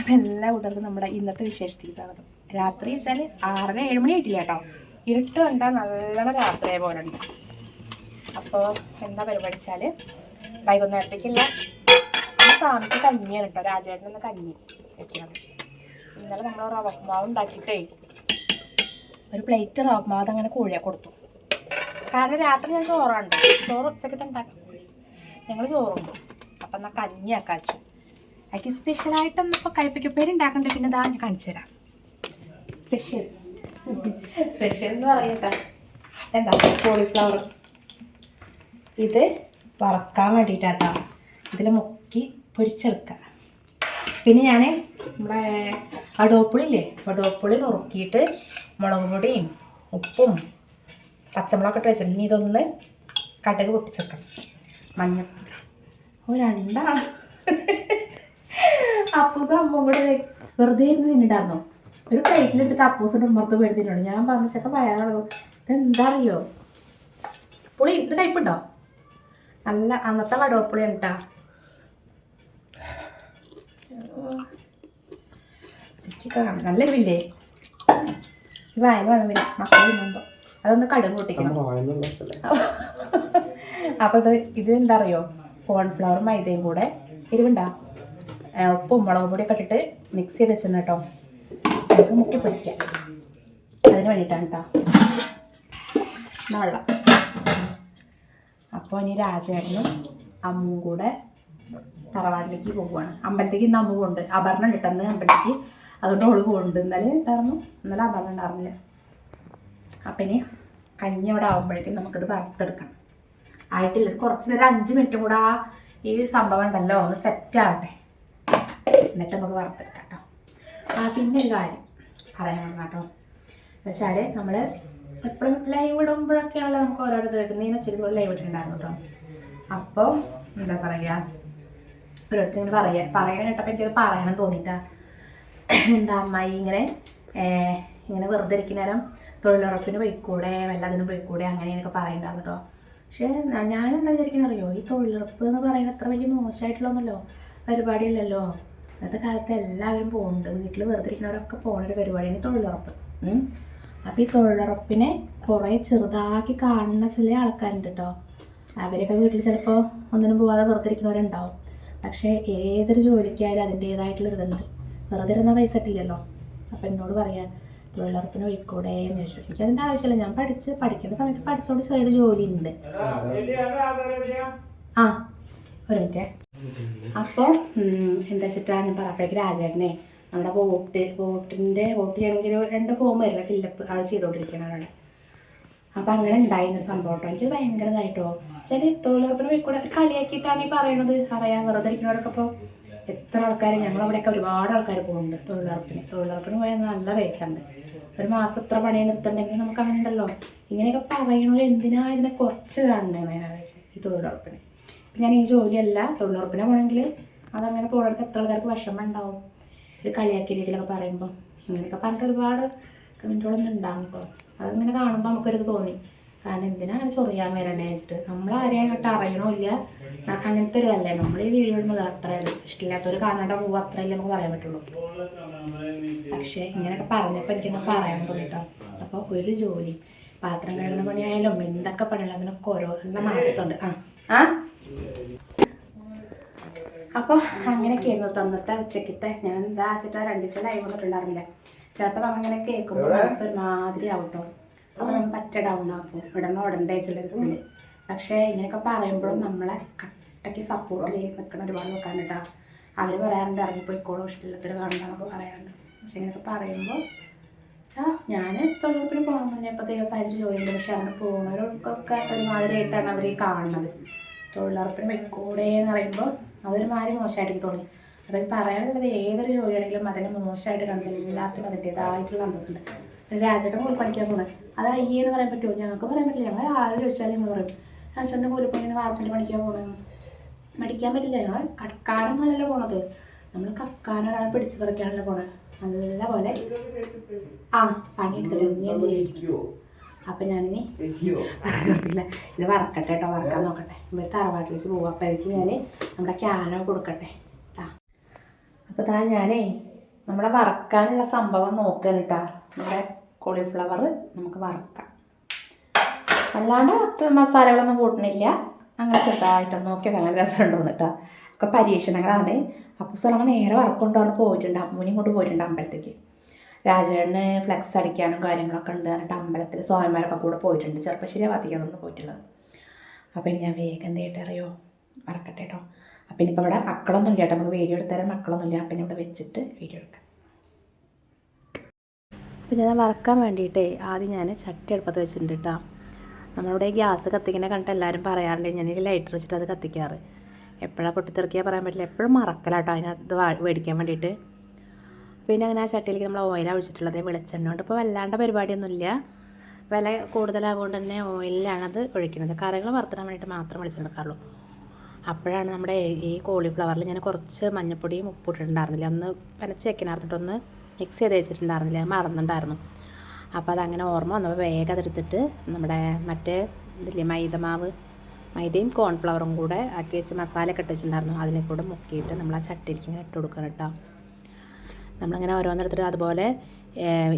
അപ്പം എല്ലാ കൂട്ടർക്കും നമ്മുടെ ഇന്നത്തെ വിശേഷത്തിൽ കാണുന്നത് രാത്രി വെച്ചാൽ ആറര ഏഴ് മണി ആയിട്ടില്ല കേട്ടോ. ഇരുട്ട് കണ്ടാൽ നല്ലോണം രാത്രിയെ പോലെ ഉണ്ട്. അപ്പോൾ എന്താ പരിപാടി വെച്ചാൽ വൈകുന്നേരത്തേക്കില്ല ഈ സാമിക്ക് കഞ്ഞിയാണ് കേട്ടോ. രാജേട്ടൻ കഞ്ഞി വെക്കണം. ഇന്നലെ നമ്മൾ റവമാവ് ഉണ്ടാക്കിയിട്ടേ ഒരു പ്ലേറ്റ് റവമാവ് അങ്ങനെ കോഴിയെ കൊടുത്തു. കാരണം രാത്രി ഞാൻ ചോറാണ്ട് ചോറ് ഉച്ചക്കത്തെ ഉണ്ടാക്കാം. ഞങ്ങൾ ചോറുണ്ടു അപ്പം എന്നാൽ കഞ്ഞിയാക്കാൻ എനിക്ക് സ്പെഷ്യലായിട്ടൊന്നും ഇപ്പോൾ കയ്പയ്ക്കുപ്പേര് പേരുണ്ടാക്കണ്ട. പിന്നെ ഇതാ ഞാൻ കാണിച്ചു തരാം. സ്പെഷ്യൽ സ്പെഷ്യൽ എന്ന് പറയട്ടെ. എന്താ? കോളിഫ്ലവർ ഇത് വറക്കാൻ വേണ്ടിയിട്ടാട്ടോ ഇതിൽ മുക്കി പൊരിച്ചെടുക്കുക. പിന്നെ ഞാൻ നമ്മുടെ അടോപ്പുളില്ലേ അടോപ്പുളി നുറുക്കിയിട്ട് മുളക് പൊടിയും ഉപ്പും പച്ചമുളകൊക്കെ ഇട്ട് വെച്ചിട്ടുണ്ട്. ഇനി ഇതൊന്ന് കടക് പൊട്ടിച്ചെടുക്കണം. മഞ്ഞപ്പൊടി ഓ രണ്ടാണ് അപ്പൂസ് അമ്മയും കൂടെ വെറുതെ ഇരുന്ന് തിന്നിട്ടായിരുന്നു ഒരു പ്ലേറ്റിലെടുത്തിട്ട് അപ്പൂസിന്റെ ഉമ്മർത്ത് പോയി തിന്നുണ്ട് ഞാൻ പറഞ്ഞ ചെക്ക വയറാളകും ഇതെന്താ അറിയോ പുളി ഇത് കയ്പുണ്ടോ നല്ല അന്നത്തെ വടവപ്പുളിയാണ് കേട്ടോ നല്ല എരിവില്ലേ വായന വേണമില്ല മക്കൾ തിന്നുമ്പോൾ അതൊന്ന് കടുക് പൊട്ടിക്കണം. അപ്പോൾ ഇത് ഇത് എന്താ അറിയോ കോൺഫ്ലവർ മൈദയും കൂടെ. എരിവുണ്ടാ? ഉപ്പും മുളക് പൊടിയൊക്കെ ഇട്ടിട്ട് മിക്സ് ചെയ്ത് വെച്ചിരുന്നു കേട്ടോ. നമുക്ക് മുക്കി പൊരിക്കാം. അതിന് വേണ്ടിയിട്ടാണ് കേട്ടോ വെള്ളം. അപ്പോൾ ഇനി രാജേട്ടനും അമ്മും കൂടെ തറവാട്ടിലേക്ക് പോവുകയാണ്. അമ്പലത്തേക്ക് ഇന്ന് അമ്മ പോകുന്നുണ്ട് അഭരണം കിട്ടുന്നത് അമ്പലത്തേക്ക് അതുകൊണ്ട് ഓൾ പോകുന്നുണ്ട് ഇന്നലെ ഉണ്ടായിരുന്നു. ഇന്നലെ അഭരണം ഉണ്ടായിരുന്നില്ല. അപ്പം ഇനി കഞ്ഞി അവിടെ ആകുമ്പോഴേക്കും നമുക്കിത് വറുത്തെടുക്കണം. ആയിട്ടില്ല. കുറച്ച് നേരം അഞ്ച് മിനിറ്റ് കൂടെ ആ ഈ സംഭവം ഉണ്ടല്ലോ. ഒന്ന് സെറ്റ് ആവട്ടെ. എന്നിട്ട് നമുക്ക് വറുത്തെടുക്കാം കേട്ടോ ആ പിന്നെ ഒരു കാര്യം വന്നു കേട്ടോ വെച്ചാൽ നമ്മൾ എപ്പോഴും ലൈവ് ഇടുമ്പോഴൊക്കെയാണല്ലോ നമുക്ക് ഓരോരോ ചെറിയ പോലെ ലൈവ് ഇട്ടിട്ടുണ്ടായിരുന്നു കേട്ടോ അപ്പോൾ എന്താ പറയുക ഓരോരുത്തർ ഇങ്ങനെ പറയാ പറയണ കേട്ടപ്പോൾ എനിക്കത് പറയണം തോന്നിയിട്ടാ എന്താ അമ്മായി ഇങ്ങനെ ഇങ്ങനെ വെറുതെ ഇരിക്കുന്നേരം തൊഴിലുറപ്പിന് പോയിക്കൂടെ വല്ലതിനും പോയിക്കൂടെ അങ്ങനെ ഇങ്ങനെയൊക്കെ പറയുന്നുണ്ടായിരുന്നു കേട്ടോ പക്ഷേ ഞാനെന്താ വിചാരിക്കുന്നത് അറിയോ? ഈ തൊഴിലുറപ്പ് എന്ന് പറയുന്നത് അത്ര വലിയ മോശമായിട്ടുള്ളതൊന്നുമല്ലോ. പരിപാടിയല്ലല്ലോ. ഇന്നത്തെ കാലത്ത് എല്ലാവരും പോകുന്നുണ്ട് വീട്ടിൽ വെറുതെ ഇരിക്കുന്നവരൊക്കെ പോകുന്ന ഒരു പരിപാടിയാണ് തൊഴിലുറപ്പ്. അപ്പോൾ ഈ തൊഴിലുറപ്പിനെ കുറേ ചെറുതാക്കി കാണുന്ന ചില ആൾക്കാരുണ്ട് കേട്ടോ അവരൊക്കെ വീട്ടിൽ ചിലപ്പോൾ ഒന്നിനും പോവാതെ വെറുതെ ഇരിക്കുന്നവരുണ്ടാവും പക്ഷേ ഏതൊരു ജോലിക്കായാലും അതിന്റേതായിട്ടുള്ള ഇതുണ്ട് വെറുതെ ഇരുന്ന പൈസ ഇട്ടില്ലല്ലോ അപ്പം എന്നോട് പറയാ തൊഴിലുറപ്പിന് പോയിക്കൂടെ? എന്ന് ചോദിച്ചു. എനിക്ക് അതിന്റെ ആവശ്യമില്ല. ഞാൻ പഠിച്ച് പഠിക്കേണ്ട സമയത്ത് പഠിച്ചുകൊണ്ട് ചെറിയൊരു ജോലി ഉണ്ട് ആ ഒരു മിനിറ്റ്. അപ്പോൾ എന്താ വെച്ചിട്ടാ ഞാൻ പറഞ്ഞപ്പോഴേക്ക് രാജേട്ടനെ നമ്മുടെ വോട്ട് വോട്ടിന്റെ വോട്ട് ചെയ്യണമെങ്കിൽ രണ്ട് ഫോം വരില്ല ഫില്ലപ്പ് ആൾ ചെയ്തുകൊണ്ടിരിക്കണം അവിടെ അപ്പം അങ്ങനെ ഉണ്ടായിരുന്ന സംഭവം കേട്ടോ. എനിക്ക് ഭയങ്കരതായിട്ടോ. ചില തൊഴിലുറപ്പിന് ഒരു കളിയാക്കിയിട്ടാണ് ഈ പറയണത്. അറിയാൻ വെറുതെ ഇരിക്കുന്നവരൊക്കെ ഇപ്പോൾ എത്ര ആൾക്കാർ ഞങ്ങളവിടെയൊക്കെ ഒരുപാട് ആൾക്കാർ പോകുന്നുണ്ട് തൊഴിലുറപ്പിന്. തൊഴിലുറപ്പിന് പോയാൽ നല്ല പൈസ ഒരു മാസം എത്ര പണിയെ നിർത്തുണ്ടെങ്കിൽ നമുക്ക് അങ്ങനെ ഉണ്ടല്ലോ. ഇങ്ങനെയൊക്കെ പറയണവർ എന്തിനാ ഇതിനെ കുറച്ച് കാണണേ ഈ തൊഴിലുറപ്പിന്. ഞാൻ ഈ ജോലിയല്ല തൊഴിലുറപ്പിനെ പോകണമെങ്കിൽ അതങ്ങനെ പോകണമെങ്കിൽ എത്ര ആൾക്കാർക്ക് വിഷമം ഉണ്ടാവും ഒരു കളിയാക്കിയ രീതിയിലൊക്കെ പറയുമ്പോൾ അങ്ങനെയൊക്കെ പറഞ്ഞിട്ട് ഒരുപാട് കമന്റുകളൊന്നും ഉണ്ടാകും ഇപ്പോൾ അതങ്ങനെ കാണുമ്പോൾ നമുക്കൊരിത് തോന്നി. കാരണം എന്തിനാ അങ്ങനെ ചൊറിയാൻ വരണേ വെച്ചിട്ട് നമ്മൾ ആരെയും അങ്ങോട്ട് അറിയണോ ഇല്ല? ന- അങ്ങനത്തെ ഒരു ഇതല്ലേ. നമ്മൾ ഈ വീഡിയോ ഇടുന്നത് അത്ര ഇഷ്ടമില്ലാത്തവർ കാണാണ്ട പോവുക അത്രയല്ലേ നമുക്ക് പറയാൻ പറ്റുള്ളൂ. പക്ഷേ ഇങ്ങനെയൊക്കെ പറഞ്ഞപ്പോൾ എനിക്കൊന്നും പറയാൻ തോന്നിട്ടോ. അപ്പോൾ ഒരു ജോലി പാത്രം കഴുകുന്ന പണിയായാലും എന്തൊക്കെ പണിയാലും അതിനൊക്കെ ഓരോ നല്ല മാറ്റമുണ്ട് ആ. ആ? അപ്പോൾ അങ്ങനെയൊക്കെയായിരുന്നു തന്നത്തെ അന്നത്തെ ഉച്ചക്കത്തെ ഞാൻ എന്താ വെച്ചിട്ട് രണ്ട് ദിവസം ലൈവ് വന്നിട്ടുണ്ടായിരുന്നില്ല? ചിലപ്പോൾ അങ്ങനെ കേൾക്കുമ്പോൾ മനസ്സ് ഒരുമാതിരി ആവട്ടോ കേട്ടോ. നമ്മൾ പറ്റ ഡൗൺ ആക്കും ഇടണോ ഇടണ്ടേ വെച്ചുള്ളൊരു ഇതിൽ പക്ഷേ ഇങ്ങനെയൊക്കെ പറയുമ്പോഴും നമ്മളെ കട്ടയ്ക്ക് സപ്പോർട്ട് ചെയ്ത് നിൽക്കുന്ന ഒരുപാട് നോക്കാനുണ്ടാ അവർ പറയാറുണ്ട് ഇറങ്ങിപ്പോയിക്കോളും ഇഷ്ടമില്ലാത്തൊരു കാണണ്ടെന്നൊക്കെ പറയാറുണ്ട്. പക്ഷെ ഇങ്ങനെയൊക്കെ പറയുമ്പോൾ വെച്ചാൽ ഞാൻ തൊഴിലുറപ്പിന് പോകണം ഇപ്പൊ ഇപ്പോൾ ദൈവസാഹചര്യം ജോലിയുണ്ട് പക്ഷെ അങ്ങനെ പോകുന്നവരൊക്കെ ഒരുമാതിരിയായിട്ടാണ് അവർ കാണുന്നത്. തൊഴിലുറപ്പിന് വെക്കൂടെ എന്ന് പറയുമ്പോൾ അതൊരു മാതിരി മോശമായിട്ട് തോന്നി. അപ്പോൾ ഈ പറയാനുള്ളത് ഏതൊരു ജോലിയാണെങ്കിലും അതിനെ മോശമായിട്ട് കണ്ടില്ല എല്ലാത്തിനും അതിന്റെതായിട്ടുള്ള അന്തസ്സുണ്ട്. രാജേട്ടൻ കൂലി പഠിക്കാൻ പോകുന്നത് അത് അയ്യേ എന്ന് പറയാൻ പറ്റുമോ? ഞങ്ങൾക്ക് പറയാൻ പറ്റില്ല. ഞങ്ങൾ ആരും ചോദിച്ചാലും ഞങ്ങൾ പറയും. രാജേട്ടന്റെ കൂലിപ്പണിന് വാർപ്പിന്റെ പഠിക്കാൻ പോകണം പഠിക്കാൻ പറ്റില്ല. ഞങ്ങൾ കടക്കാനൊന്നുമല്ലല്ലോ പോണത്. നമ്മൾ കക്കാൻ ഒരാളെ പിടിച്ചു പറിക്കാനല്ലോ പോണത് നല്ല പോലെ ആ പണിയെടുത്തിട്ട് ഞാൻ ജീവിക്കും അപ്പം ഞാനിനി പിന്നെ ഇത് വറക്കട്ടെ കേട്ടോ വറക്കാൻ നോക്കട്ടെ. ഇവർ തറവാട്ടിലേക്ക് പോകും എനിക്ക് ഞാൻ നമ്മുടെ ക്യാനോ കൊടുക്കട്ടെ. കേട്ടാ അപ്പോൾ താ ഞാനേ നമ്മുടെ വറക്കാനുള്ള സംഭവം നോക്കാൻ കേട്ടാ നമ്മുടെ കോളിഫ്ലവർ നമുക്ക് വറക്കാം. അല്ലാണ്ട് അത്ര മസാലകളൊന്നും കൂട്ടണില്ല. അങ്ങനെ ചെറുതായിട്ടൊന്ന് നോക്കിയാൽ അങ്ങനെ രസമുണ്ടോ എന്നിട്ടാ ഒക്കെ പരീക്ഷണങ്ങളാണ്. അപ്പോൾ സ്ഥലങ്ങൾ നേരെ വറക്കൊണ്ടു പറഞ്ഞ് പോയിട്ടുണ്ട്. അമ്മൂനെയും കൊണ്ട് പോയിട്ടുണ്ട് അമ്പലത്തേക്ക്. രാജേട്ടന് ഫ്ലെക്സ് അടിക്കാനും കാര്യങ്ങളൊക്കെ ഉണ്ട് പറഞ്ഞിട്ട് അമ്പലത്തിൽ സ്വാമിമാരൊക്കെ കൂടെ പോയിട്ടുണ്ട്. ചെറുപ്പശ്ശേരി ഭാഗത്തേക്കാണ് പോയിട്ടുള്ളത്. അപ്പോൾ ഇനി ഞാൻ വേഗം എന്ത് ചെയ്യട്ടെ അറിയോ? മറക്കട്ടെ കേട്ടോ അപ്പം ഇനിയിപ്പോൾ ഇവിടെ മക്കളൊന്നും ഇല്ല കേട്ടോ നമുക്ക് വീഡിയോ എടുത്താലും മക്കളൊന്നും ഇല്ല. അപ്പം ഇവിടെ വെച്ചിട്ട് വീഡിയോ എടുക്കാം. അപ്പം ഞാൻ വറക്കാൻ വേണ്ടിയിട്ടേ ആദ്യം ഞാൻ ചട്ടി അടുപ്പത്ത് വെച്ചിട്ടുണ്ട് കേട്ടോ നമ്മളിവിടെ ഗ്യാസ് കത്തിക്കുന്ന കണ്ടിട്ട് എല്ലാവരും പറയാറുണ്ട് ഞാൻ ഈ ലൈറ്റർ വെച്ചിട്ട് അത് കത്തിക്കാറ്. എപ്പോഴാണ് പൊട്ടിത്തെറിക്കുക പറയാൻ പറ്റില്ല. എപ്പോഴും മറക്കലാട്ടോ അതിനകത്ത് മേടിക്കാൻ വേണ്ടിയിട്ട്. പിന്നെ അങ്ങനെ ആ ചട്ടിയിലേക്ക് നമ്മൾ ഓയിലാണ് ഒഴിച്ചിട്ടുള്ളത് വെളിച്ചെണ്ണ കൊണ്ട്. ഇപ്പോൾ വല്ലാണ്ട് പരിപാടിയൊന്നുമില്ല. വില കൂടുതലാകൊണ്ട് തന്നെ ഓയിലാണ് അത് ഒഴിക്കുന്നത്. കറികൾ വറുത്തിടാൻ വേണ്ടിയിട്ട് മാത്രം വെളിച്ചെടുക്കാറുള്ളൂ അപ്പോഴാണ് നമ്മുടെ ഈ കോളിഫ്ലവറിൽ ഞാൻ കുറച്ച് മഞ്ഞപ്പൊടിയും ഉപ്പിട്ടിട്ടുണ്ടായിരുന്നില്ല ഒന്ന് പനച്ച് വെക്കണായിരുന്നിട്ടൊന്ന് മിക്സ് ചെയ്ത് വെച്ചിട്ടുണ്ടായിരുന്നില്ല. മറന്നിട്ടുണ്ടായിരുന്നു അപ്പോൾ അതങ്ങനെ ഓർമ്മ വന്നപ്പോൾ വേഗം അതെടുത്തിട്ട് നമ്മുടെ മറ്റേ ഇതില്ലേ മൈദമാവ് മൈദയും കോൺഫ്ലവറും കൂടെ ആക്കി വെച്ച് മസാലയൊക്കെ ഇട്ട് വെച്ചിട്ടുണ്ടായിരുന്നു. അതിനെ കൂടെ മുക്കിയിട്ട് നമ്മൾ ആ ചട്ടിയിലേക്ക് ഇങ്ങനെ ഇട്ട് കൊടുക്കണം കേട്ടോ. നമ്മളിങ്ങനെ ഓരോന്നെടുത്തിട്ട് അതുപോലെ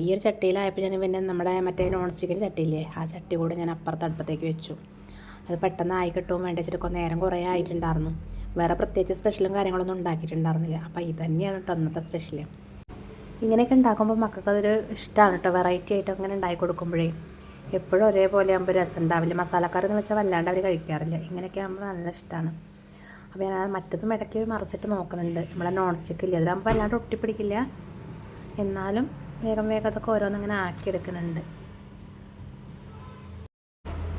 ഈ ഒരു ചട്ടിയിലായപ്പോൾ ഞാൻ പിന്നെ നമ്മുടെ മറ്റേ നോൺ സ്റ്റിക്കിന്റെ ചട്ടിയില്ലേ ആ ചട്ടി കൂടെ ഞാൻ അപ്പുറത്ത് അടുപ്പത്തേക്ക് വെച്ചു. അത് പെട്ടെന്ന് ആയി കിട്ടും വേണ്ട വെച്ചിട്ട് നേരം കുറേ ആയിട്ടുണ്ടായിരുന്നു. വേറെ പ്രത്യേകിച്ച് സ്പെഷ്യലും കാര്യങ്ങളൊന്നും ഉണ്ടാക്കിയിട്ടുണ്ടായിരുന്നില്ല. അപ്പോൾ ഇത് തന്നെയാണ് കേട്ടോ അന്നത്തെ സ്പെഷ്യൽ ഇങ്ങനെയൊക്കെ ഉണ്ടാക്കുമ്പോൾ മക്കൾക്ക് അതൊരു ഇഷ്ടമാണ് കേട്ടോ. വെറൈറ്റി ആയിട്ട് അങ്ങനെ ഉണ്ടാക്കി കൊടുക്കുമ്പോഴേ എപ്പോഴും ഒരേപോലെ ആകുമ്പോൾ രസം ഉണ്ടാവില്ല. മസാലക്കറി എന്ന് വെച്ചാൽ വല്ലാണ്ട് അവർ കഴിക്കാറില്ല. ഇങ്ങനെയൊക്കെ ആകുമ്പോൾ നല്ല ഇഷ്ടമാണ് അപ്പോൾ ഞാൻ മറ്റതും ഇടയ്ക്ക് മറിച്ചിട്ട് നോക്കുന്നുണ്ട് നമ്മളെ നോൺ സ്റ്റിക്ക് ഇല്ല? അതിലാകുമ്പോൾ വല്ലാണ്ട് ഒട്ടിപ്പിടിക്കില്ല. എന്നാലും വേഗം വേഗം അതൊക്കെ ഓരോന്നിങ്ങനെ ആക്കിയെടുക്കുന്നുണ്ട്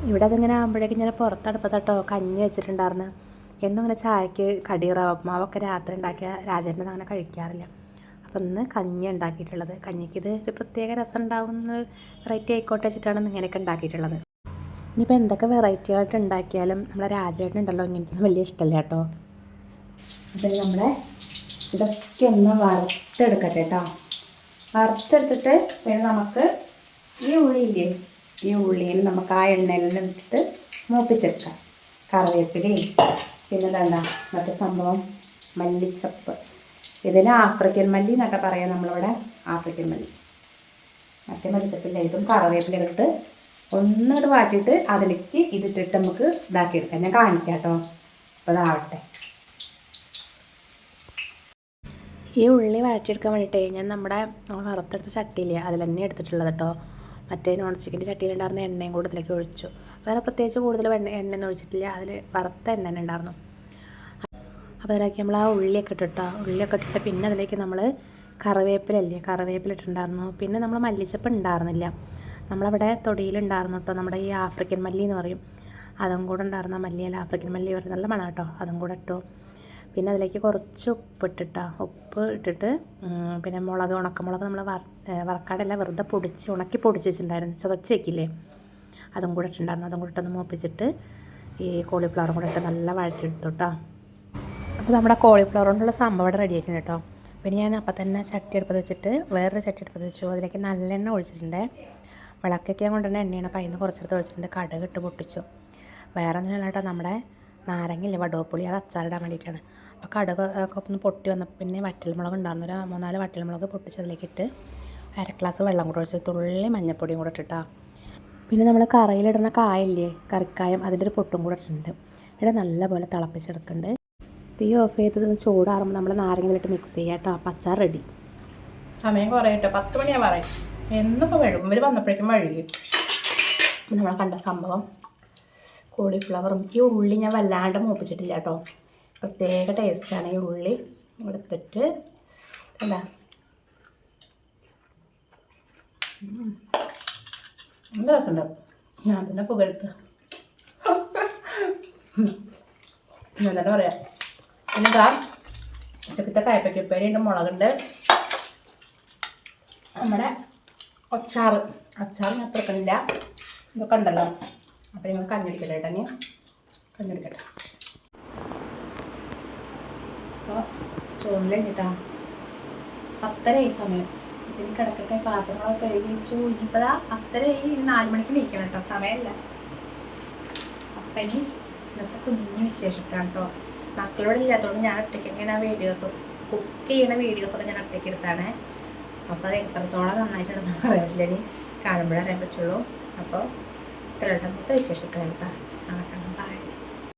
ഇവിടെ അതിങ്ങനെ ആകുമ്പോഴേക്കും ഞാൻ പുറത്തടുപ്പത്തട്ടോ കഞ്ഞി വെച്ചിട്ടുണ്ടായിരുന്നു എന്നും ഇങ്ങനെ ചായക്ക് കടി റവമാവൊക്കെ രാത്രി ഉണ്ടാക്കിയ രാജേട്ടൻ അങ്ങനെ കഴിക്കാറില്ല. അപ്പം ഇന്ന് കഞ്ഞി ഉണ്ടാക്കിയിട്ടുള്ളത്. കഞ്ഞിക്ക് ഇത് ഒരു പ്രത്യേക രസം ഉണ്ടാവുന്ന വെറൈറ്റി ആയിക്കോട്ടെ വെച്ചിട്ടാണ് ഇങ്ങനെയൊക്കെ ഉണ്ടാക്കിയിട്ടുള്ളത്. ഇനിയിപ്പോൾ എന്തൊക്കെ വെറൈറ്റികളായിട്ട് ഉണ്ടാക്കിയാലും നമ്മുടെ രാജേട്ടൻ ഉണ്ടല്ലോ ഇങ്ങനത്തെ വലിയ ഇഷ്ടമല്ല കേട്ടോ. അപ്പം നമ്മളെ ഇതൊക്കെ ഒന്ന് വറുത്തെടുക്കട്ടെ കേട്ടോ. വറുത്തെടുത്തിട്ട് പിന്നെ നമുക്ക് ഈ ഉള്ളിയില്ലേ ഈ ഉള്ളിയിൽ നമുക്ക് ആ എണ്ണയിലെല്ലാം ഇട്ടിട്ട് മൂപ്പിച്ചെടുക്കാം. കറിവേപ്പിലയും പിന്നെ വേണ്ട മറ്റേ സംഭവം മല്ലിച്ചപ്പ്. ഇതിന് ആഫ്രിക്കൻ മല്ലി എന്നൊക്കെ പറയാം നമ്മളിവിടെ ആഫ്രിക്കൻ മല്ലി. മറ്റേ മല്ലിച്ചപ്പില്ല ഇതും കറിവേപ്പില ഒന്നിട്ട് വാട്ടിയിട്ട് അതിലേക്ക് ഇതിട്ടിട്ട് നമുക്ക് ഇതാക്കിയെടുക്കാം. ഞാൻ കാണിക്കാം കേട്ടോ അപ്പോൾ ഇതാവട്ടെ ഈ ഉള്ളി വഴറ്റിയെടുക്കാൻ വേണ്ടിയിട്ട് ഞാൻ നമ്മുടെ വറുത്തെടുത്ത ചട്ടിയില്ലേ അതിൽ തന്നെ എടുത്തിട്ടുള്ളത് കേട്ടോ മറ്റേ നോൺ സ്റ്റിക്കിന്റെ ചട്ടിയിലുണ്ടായിരുന്ന എണ്ണയും കൂടെ ഇതിലേക്ക് ഒഴിച്ചു. വേറെ പ്രത്യേകിച്ച് കൂടുതൽ എണ്ണ എണ്ണ എണ്ണയൊന്നും ഒഴിച്ചിട്ടില്ല. അതിൽ വറുത്ത എണ്ണ തന്നെ ഉണ്ടായിരുന്നു. അപ്പോൾ അതിലേക്ക് നമ്മൾ ആ ഉള്ളിയൊക്കെ ഇട്ടിട്ടോ ഉള്ളിയൊക്കെ ഇട്ടിട്ട് പിന്നെ അതിലേക്ക് നമ്മൾ കറിവേപ്പിലല്ലേ കറിവേപ്പില ഇട്ടിട്ടുണ്ടായിരുന്നു. പിന്നെ നമ്മൾ മല്ലിച്ചപ്പ് ഉണ്ടായിരുന്നില്ല. നമ്മളവിടെ തൊടിയിലുണ്ടായിരുന്നു കേട്ടോ നമ്മുടെ ഈ ആഫ്രിക്കൻ മല്ലി എന്ന് പറയും. അതും കൂടെ ഉണ്ടായിരുന്ന മല്ലിയല്ല ആഫ്രിക്കൻ മല്ലി പറയും നല്ല മണം കേട്ടോ അതും കൂടെ ഇട്ടു. പിന്നെ അതിലേക്ക് കുറച്ച് ഉപ്പ് ഇട്ടിട്ടാ ഉപ്പ് ഇട്ടിട്ട് പിന്നെ മുളക് ഉണക്കമുളക് നമ്മൾ വറക്കാടല്ല വെറുതെ പൊടിച്ച് ഉണക്കി പൊടിച്ച് വെച്ചിട്ടുണ്ടായിരുന്നു ചതച്ച് വെക്കില്ലേ? അതും കൂടെ ഇട്ടിട്ടുണ്ടായിരുന്നു അതും കൂടെ ഇട്ടൊന്ന് മൂപ്പിച്ചിട്ട് ഈ കോളിഫ്ലവറും കൂടെ ഇട്ട് നല്ല വഴറ്റിയെടുത്തു കേട്ടോ. അപ്പോൾ നമ്മുടെ കോളിഫ്ലവർ കൊണ്ടുള്ള സംഭവം ഇവിടെ റെഡി ആയിട്ടുണ്ട് കേട്ടോ. പിന്നെ ഞാൻ അപ്പം തന്നെ ചട്ടി അടുപ്പത്ത് വെച്ചിട്ട് വേറൊരു ചട്ടി അടുപ്പത്ത് വെച്ചു. അതിലേക്ക് നല്ലെണ്ണ ഒഴിച്ചിട്ടുണ്ട്. വിളക്കൊക്കെ കൊണ്ട് തന്നെ എണ്ണയാണ്. അപ്പോൾ അതിന് കുറച്ചെടുത്ത് ഒഴിച്ചിട്ടുണ്ട്. കടുക് ഇട്ട് പൊട്ടിച്ചു. വേറെ ഒന്നുമില്ല കേട്ടോ നമ്മുടെ നാരങ്ങയില്ലേ വടവപ്പുളി അത് അച്ചാറിടാൻ വേണ്ടിയിട്ടാണ്. അപ്പോൾ കടുക് ഒക്കെ ഒന്ന് പൊട്ടി വന്നപ്പോൾ പിന്നെ വറ്റൽമുളക് ഉണ്ടായിരുന്നു. ഒരു മൂന്നാൽ വറ്റൽമുളക് പൊട്ടിച്ചതിലേക്ക് ഇട്ട് അര ഗ്ലാസ് വെള്ളം കൂടെ ഒഴിച്ച് തുള്ളി മഞ്ഞപ്പൊടിയും കൂടെ ഇട്ടിട്ടാ. പിന്നെ നമ്മൾ കറിയിലിടുന്ന കായല്ലേ കറിക്കായം അതിന്റെ ഒരു പൊട്ടും കൂടെ ഇട്ടിട്ടുണ്ട്. ഇവിടെ നല്ലപോലെ തിളപ്പിച്ചെടുക്കുന്നുണ്ട്. തീ ഓഫ് ചെയ്തത് ചൂടാറുമ്പോൾ നമ്മൾ നാരങ്ങയിലിട്ട് മിക്സ് ചെയ്യാം കേട്ടോ. അപ്പം അച്ചാർ റെഡി സമയം കുറേ കേട്ടോ പത്ത് മണിയാണ് പറയും എന്നിപ്പോൾ വഴുകും ഇവർ വന്നപ്പോഴേക്കും വഴുകി നമ്മൾ കണ്ട സംഭവം. കോളിഫ്ലവറും ഈ ഉള്ളി ഞാൻ വല്ലാണ്ട് മൂപ്പിച്ചിട്ടില്ല കേട്ടോ. പ്രത്യേക ടേസ്റ്റാണ് ഈ ഉള്ളി. എടുത്തിട്ട് എന്താ? നല്ല രസമുണ്ട് ഞാൻ തന്നെ പുകഴ്ത്ത് ഞാൻ തന്നെ പറയാം. ഇതാ ഉച്ചക്കത്തെ കായപ്പയ്ക്കുപ്പേരി ഉണ്ട് മുളകുണ്ട്. നമ്മുടെ അച്ചാറ്. അച്ചാർ ഞാൻ തുറക്കുന്നില്ല ഇതൊക്കെ ഉണ്ടല്ലോ. അപ്പം നിങ്ങൾ കഞ്ഞിടിക്കട്ടെ ഏട്ടാ ഞാൻ കഞ്ഞിടിക്കട്ടെ. അപ്പോൾ ചോറിൽ കേട്ടാ പത്തര ഈ സമയം. ഇതിന് കിടക്കട്ടെ. പാത്രങ്ങളൊക്കെ കഴുകി വെച്ചു. ഇനിയിപ്പോൾ ദാ ഇനി നാല് മണിക്ക് നീക്കണം കേട്ടോ. സമയമല്ല. അപ്പം ഇനി ഇന്നത്തെ കുഞ്ഞു വിശേഷിട്ടാണ് കേട്ടോ. മക്കളോട് ഇല്ലാത്തതുകൊണ്ട് ഞാൻ ഒറ്റയ്ക്ക് ഇങ്ങനെ വീഡിയോസ് കുക്ക് ചെയ്യണ വീഡിയോസൊക്കെ ഞാൻ ഒറ്റയ്ക്ക് എടുത്താണ്. അപ്പോൾ അത് എത്രത്തോളം നന്നായിട്ടുണ്ടെന്ന് പറയാൻ പറ്റില്ല ഇനി കാണുമ്പോഴേ അറിയാൻ പറ്റുള്ളൂ. അപ്പോൾ ഇത്ര ആ ബൈ